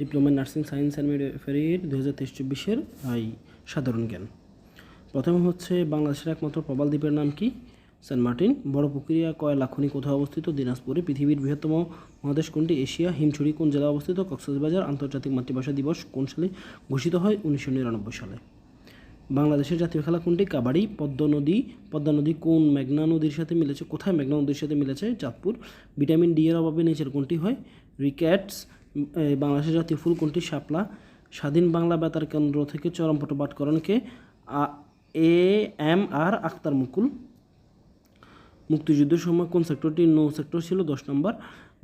Diploma nursing science and মিডওয়াইফারির দু হাজার তেইশ চব্বিশের এই সাধারণ জ্ঞান। প্রথমে হচ্ছে বাংলাদেশের একমাত্র প্রবাল দ্বীপের নাম কি? Saint Martin. বড় পুকুরিয়া কয়লা খনি কোথায় অবস্থিত? দিনাজপুরে। পৃথিবীর বৃহত্তম মহাদেশ কোনটি? এশিয়া। হিমছড়ি কোন জেলায় অবস্থিত? কক্সবাজার। আন্তর্জাতিক মাতৃভাষা দিবস কোন সালে ঘোষিত হয়? উনিশশো নিরানব্বই সালে। বাংলাদেশের জাতীয় খেলা কোনটি? কাবাডি। পদ্মা নদী। পদ্মা নদী কোন মেঘনা নদীর সাথে মিলেছে? কোথায় মেঘনা নদীর সাথে মিলেছে? চাঁদপুর। ভিটামিন ডি এর অভাবে নিচের কোনটি হয়? রিক্যাটস। বাংলাদেশের জাতীয় ফুল কোনটি শাপলা। স্বাধীন বাংলা বেতার কেন্দ্র থেকে চরমপট পাঠ করেন কে? এ, এম, আর আক্তার মুকুল। মুক্তিযুদ্ধের সময় কোন সেক্টরটি নৌ সেক্টর ছিল? দশ নম্বর।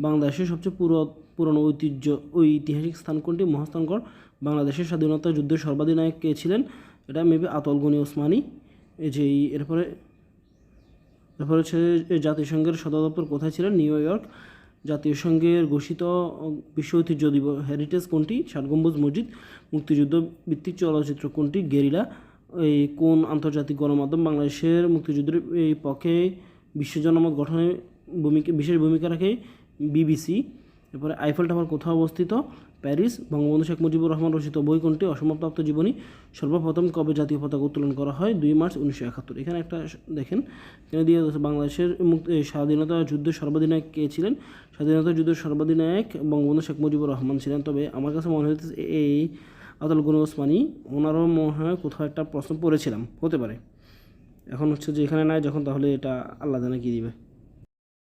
বাংলাদেশের সবচেয়ে পুরো, পুরনো ঐতিহ্য, ঐতিহাসিক স্থান কোনটি? মহাস্থানগড়। বাংলাদেশের স্বাধীনতা যুদ্ধের সর্বাধিনায়ক কে ছিলেন? এটা মেবি আতল গনি ওসমানী। যে এরপরে এরপরে হচ্ছে জাতিসংঘের সদর দপ্তর কোথায় ছিলেন? New York. জাতীয় সংঘের ঘোষিত বিশ্ব ঐতিহ্য দিবস হেরিটেজ কোনটি? ষাট গম্বুজ মসজিদ, মুক্তিযুদ্ধ ভিত্তিক চলচ্চিত্র কোনটি? গেরিলা, এই কোন আন্তর্জাতিক গণমাধ্যম বাংলাদেশের মুক্তিযুদ্ধের, এই পক্ষে বিশ্ব জনমত গঠনে ভূমিকা, বিশেষ ভূমিকা রাখে? বিবিসি এরপরে আইফেল টাওয়ার কোথাও অবস্থিত? প্যারিস। বঙ্গবন্ধু শেখ মুজিবুর রহমান রচিত বই কোনটি অসমাপ্ত জীবনী। সর্বপ্রথম কবে জাতীয় পতাকা উত্তোলন করা হয়? দুই মার্চ উনিশশো একাত্তর। এখানে একটা দেখেন। এখানে দিয়ে বাংলাদেশের মুক্তি স্বাধীনতা যুদ্ধের সর্বাধিনায়ক কে ছিলেন? স্বাধীনতা যুদ্ধের সর্বাধিনায়ক বঙ্গবন্ধু শেখ মুজিবুর রহমান ছিলেন। তবে আমার কাছে মনে হচ্ছে এই আদাল গুন ওসমানী, ওনারও মনে হয় কোথাও একটা প্রশ্ন পড়েছিলাম। হতে পারে। এখন হচ্ছে যে এখানে নাই, যখন তাহলে এটা আল্লাহ জানে কী দিবে।